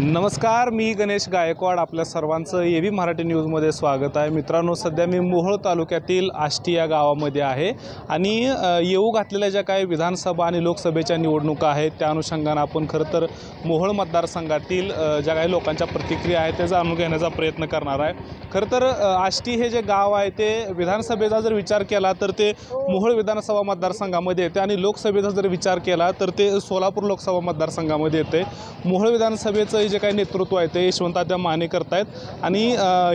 नमस्कार मी गणेश गायकवाड. आपल्या सर्वांचं ए व्ही मराठी न्यूजमध्ये स्वागत आहे. मित्रांनो सध्या मी मोहोळ तालुक्यातील आष्टी या गावामध्ये आहे आणि येऊ घातलेल्या ज्या काही विधानसभा आणि लोकसभेच्या निवडणुका आहेत त्या अनुषंगानं आपण खरं तर मोहोळ मतदारसंघातील ज्या काही लोकांच्या प्रतिक्रिया आहेत त्या जाणून घेण्याचा प्रयत्न करणार आहे. खरं तर आष्टी हे जे गाव आहे ते विधानसभेचा जर विचार केला तर ते मोहोळ विधानसभा मतदारसंघामध्ये येते आणि लोकसभेचा जर विचार केला तर ते सोलापूर लोकसभा मतदारसंघामध्ये येते. मोहोळ विधानसभेचं जे काही नेतृत्व आहे ते यशवंताद्या माने करतायत. आणि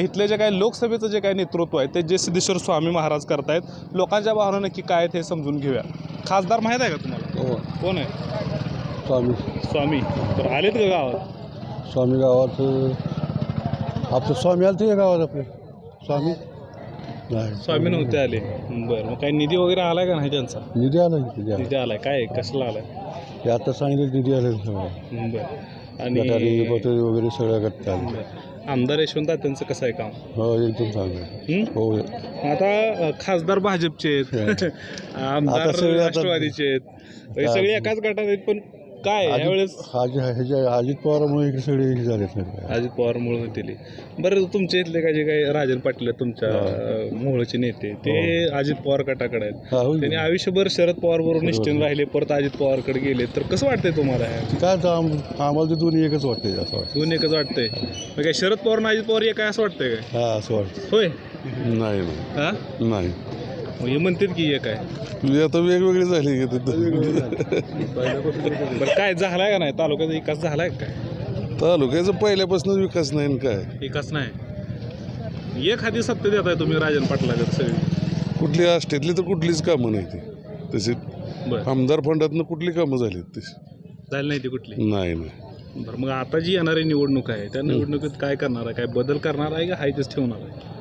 इथले जे काही लोकसभेचं जे काही नेतृत्व आहे ते जे सिद्धेश्वर स्वामी महाराज करतायत लोकांच्या भावना नक्की काय आहेत हे समजून घेऊया. खासदार माहीत आहे का तुम्हाला? हो. कोण आहे? स्वामी. स्वामी. तर आलेत का गावात? स्वामी गावात आपलं स्वामी आलं ते गावात आपले? स्वामी? नाही. स्वामी नव्हते आले. बरं मग काही निधी वगैरे आलाय का नाही त्यांचा? निधी आला निधी आला निधी आलाय. काय कसला आलाय? ते आता सांगितलं निधी आलं सगळं गटारी आणि बटारी वगैरे सगळं आलं बरं. आमदार यशवंत त्यांचं कसं आहे काम? हो एकदम चांगलं हं? हो. आता अ, खासदार भाजपचे आहेत. आमदार आता सगळे आता- राष्ट्रवादीचे आहेत. हे सगळे एकाच गटात आहेत पण काय यावेळेस? अजित ह्याच्या अजित पवारामुळे इकडे सगळे हे झाले अजित पवार मुळे होतील. बरं तुमच्या इथले काय जे काही राजन पाटील आहेत तुमच्या अ, मोहोळचे नेते ते अजित पवार गटाकडे आहेत. हा होईल. त्यांनी आयुष्यभर शरद पवार बरोबर निश्चित राहिले परत अजित पवारकडे गेले. तर कसं वाटतंय तुम्हाला हे? काय आम- आम्हाला ते दोन्ही एकच वाटते असं वाटतं दोन एकच वाटतंय? मग काय शरद पवार आणि अजित पवार एक आहे असं वाटतंय काय? हा असं वाटतं होय? नाही नाही. हा? नाही. मग हे म्हणतात की एक आहे. म्हणजे आता वेगवेगळी झाली की तिथं. बरं काय झालाय का नाही? तालुक्याचा विकास झालाय का काय? तालुक्याचा पहिल्यापासून विकास नाही न काय? विकास नाही. एखादी सत्य देत आहे तुम्ही राजन पाटलागत सगळी. कुठली आष्टीतली तर कुठलीच कामं नाही ती. तशी बरं. आमदार फंडातनं कुठली कामं झाली तशी झाली नाही ती कुठली? नाही नाही. बरं मग आता जी येणारी निवडणूक आहे त्या निवडणुकीत काय करणार आहे? काय बदल करणार आहे का हायच ठेवणार आहे?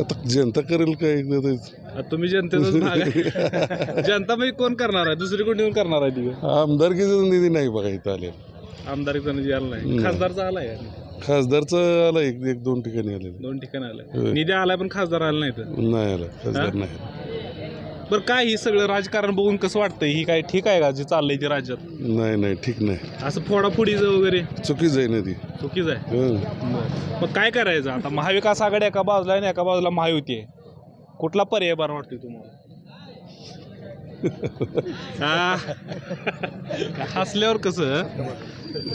आता जनता करेल काय एकदा ते. आता तुम्ही जनतेचाच भाग आहे. जनता म्हणजे कोण करणार आहे? दुसरी कोणी येऊन करणार आहे ती आमदारकीचा निधी नाही बघा इथं आले आमदार जण आला नाही. खासदारचा आलाय खासदारचं आला एक एक दोन ठिकाणी आलेलं. दोन ठिकाणी आलाय होय. निधी आलाय पण खासदार आला नाही तर नाही आला. खासदार? नाही बरं काय ही सगळं राजकारण बघून कसं वाटतंय? ही काय ठीक आहे का जे चाललंय ते राज्यात? नाही नाही ठीक नाही. असं फोडाफोडीचं वगैरे? चुकीच आहे ना ती. चुकीच आहे? हं. मग काय करायचं? आता महाविकास आघाडी एका बाजूला आहे आणि एका बाजूला महायुती आहे. कुठला पर्याय बरा वाटतोय तुम्हाला? हा. हसल्यावर कसं?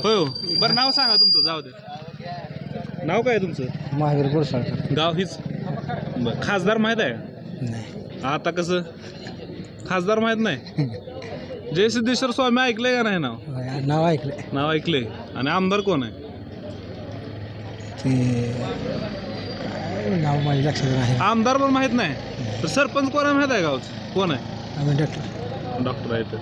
होय हो. बरं नाव सांगा तुमचं जाऊ दे. नाव काय आहे तुमचं? महावीर गोडसाळकर गाव हीच? बरं खासदार माहीत आहे का? नाही. आता कसं? खासदार माहीत नाही. जय सिद्धेश्वर स्वामी ऐकलंय का नाही नाव? नाव ऐकलं नाव ऐकलंय. आणि आमदार कोण आहे? ते नाव माझ्या लक्षात नाही. आमदार पण माहीत नाही. तर सरपंच कोण आहे माहीत आहे गावचं? कोण आहे? आम्ही डॉक्टर. डॉक्टर आहेत.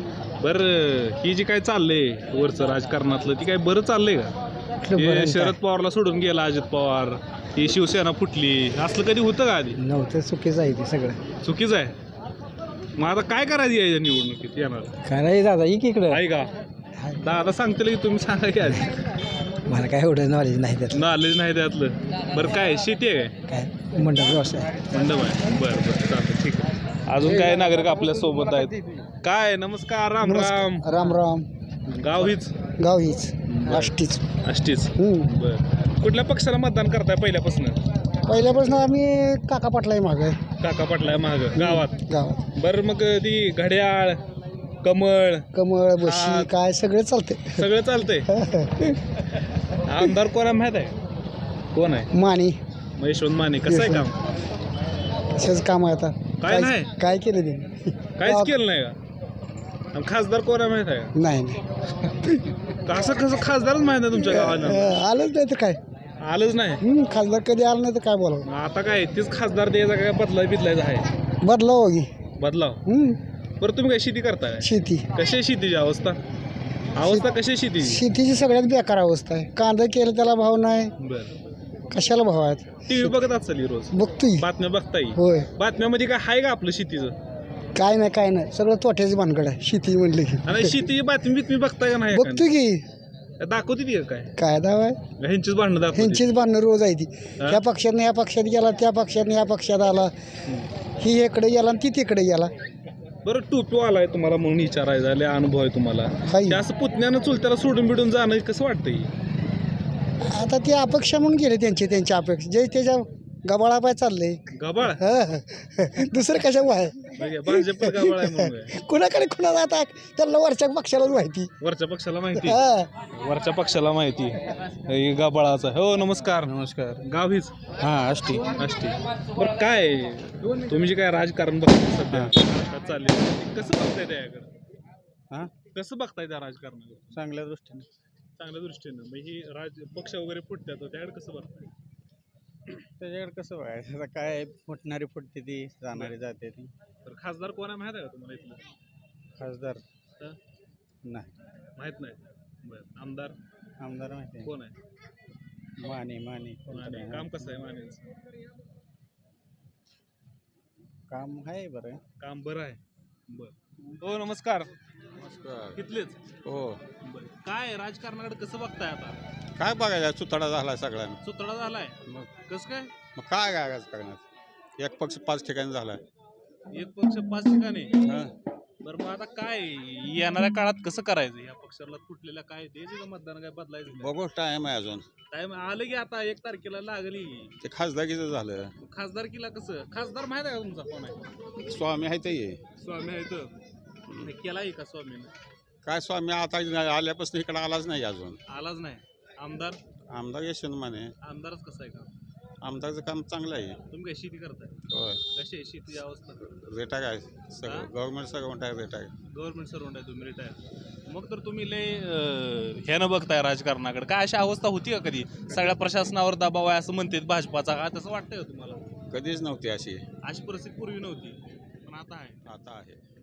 बरं ही जी काय चाललंय वरचं राजकारणातलं ती काय बरं चाललंय का? हे शरद पवारला सोडून गेला अजित पवार. ही शिवसेना फुटली. असलं कधी होतं का आधी? नव्हतं चुकीचं आहे ते सगळं. चुकीचं आहे? मग आता काय करायचं याच्या निवडणुकीत येणार? काय नाही दादा एक इकडं. आहे का? दादा सांगतील की तुम्ही सांगा की आधी. मला काय एवढं नॉलेज नाही त्यात नॉलेज नाही त्यातलं. बरं काय शेती आहे काय? काय? मंडप व्यवसाय मंडप आहे. बरं बरं चालतं ठीक आहे. अजून काय नागरिक आपल्यासोबत आहेत? काय? नमस्कार राम राम. राम राम. गाव हीच? गाव हीच. आष्टीच. अष्टीच बर. कुठल्या पक्षाला मतदान करताय पहिल्यापासून? पहिल्यापासून आम्ही काका पाटलाही माग. काका पाटलाय महाग गावात. गावात. बरं मग ती घड्याळ कमळ कमळ हा. बशी काय सगळं चालते सगळं चालतंय. आमदार कोणा माहीत आहे? कोण आहे? मानी. मग यशवंत माने. कसं आहे काम? असेच काम आहे आता? काय नाही? काय केलं त्यांनी? काहीच केलं नाही का? आणि खासदार कोणा माहीत आहे? नाही नाही. असं कसं खासदारच माहीत आहे तुमच्या गावाला आलंच नाही तर काय? आलंच नाही. हम्म, खासदार कधी आलं नाही तर काय बोलावं? आता काय तीच खासदार द्यायचा काय बदलाय बिदलायचा आहे. बदलाव की. बदलाव? हम्म, बरं तुम्ही काय शेती करताय? शेती. कशी आहे शेतीची अवस्था? अवस्था कशी आहे शेतीची? शेतीची सगळ्यात बेकार अवस्था आहे. कांदा केला त्याला भाव नाही. बर. कशाला भाव आहेत? टीव्ही बघत असाल ही रोज? बघतोय. बातम्या बघताय? होय. बातम्यामध्ये काय आहे का आपलं शेतीचं? काय नाही काय नाही. सगळं तोट्याची भानगड आहे. शेती म्हणलं की. आणि शेतीची बातमी बितमी बघताय का नाही बघतोय की? दाखवते ती काय? काय दाव आहे? ह्यांचीच भांडणं दाखवते. ह्यांचीच भांडणं रोज आहे ती. हा? ह्या पक्षाने ह्या पक्षात गेला त्या पक्षाने ह्या पक्षात आला. ही इकडे गेला आणि ती तिकडे गेला. बरं टोपी आलाय तुम्हाला म्हणून विचारायचा. लय अनुभव आहे तुम्हाला. हाय. ते असं पुतण्यानं चुलत्याला सोडून बिडून जाणं कसं वाटतंय? आता ते अपेक्षा म्हणून गेले त्यांचे त्यांच्या अपेक्षा. जे त्याच्या गबाळा पाय चाललंय. गबाळ? हं. दुसरं कशा आहे? म्हणजे भाजप गबाळ आहे म्हणून काय? कुणाकडे कुणाला आता? त्यांना वरच्या पक्षालाच माहिती. वरच्या पक्षाला माहिती? हा. वरच्या पक्षाला माहिती. हे गबाळाचं हो नमस्कार. नमस्कार. गाव हीच? हां आष्टी. आष्टी. बरं काय? तुम्ही जे काय राजकारण बघताय सध्या महाराष्ट्रात चालले कसं बघताय त्याकडे? हां? कसं बघताय त्या राजकारणाकडे? चांगल्या दृष्टीने. चांगल्या दृष्टीनं. ही राज पक्ष वगैरे फुटतात तर त्याकडे कसं बघताय? त्याच्याकडे कसं बघायचं? आता काय फुटणारी फुटते ती जाणारी जाते ती. तर खासदार कोण आहे माहीत आहे का तुम्हाला इथलं? खासदार हं? नाही. माहीत नाही. बरं. आमदार? आमदार माहिती कोण आहे? माने माने. माने. काम कसं आहे मानेचं? काम आहे बरं. काम बरं आहे. बर. हो नमस्कार. नमस्कार. इथलेच? हो. बरं. काय राजकारणाकडे कसं बघताय आता? काय बघायचं चुताडा झाला सगळ्यांना. सुतळा झालाय? मग. कसं काय? मग काय काय करणार एक पक्ष पाच ठिकाणी झाला एक पक्ष पाच ठिकाणी? हं? बरं मग आता काय येणाऱ्या काळात कसं करायचं? या पक्षाला फुटलेल्या काय? द्यायचं का मतदान काय बदलायचं? बघू टाइम आहे अजून. टाइम आलं की आता एक तारखेला लागली. ते खासदारकीचं झालं. खासदारकीला कसं? खासदार माहीत आहे का तुमचा कोण आहे? स्वामी आहे ते. ये. स्वामी आहे तर. केलाय का स्वामीनं? काय स्वामी आता आल्यापासून इकडे आलाच नाही अजून. आलाच नाही. आमदार? आमदार यशवंत माने. आमदारच कसं आहे का? आमदारचं काम चांगलं आहे. तुम्ही काय शेती करताय? होय. कशी आहे शेतीची अवस्था? रेटा काय हा? सगळं गव्हर्नमेंट सगळं आहे रेटा आहे. गव्हर्नमेंट सर्वंट आहे तुम्ही रिटायर मग तर तुम्ही लय अं, ह्यानं बघताय राजकारणाकडे. काय अशी अवस्था होती का कधी? सगळ्या प्रशासनावर दबाव आहे असं म्हणतात भाजपाचा. का तसं वाटतंय का तुम्हाला? कधीच नव्हती अशी. अशी परिस्थिती पूर्वी नव्हती. पण आता आहे. आता आहे.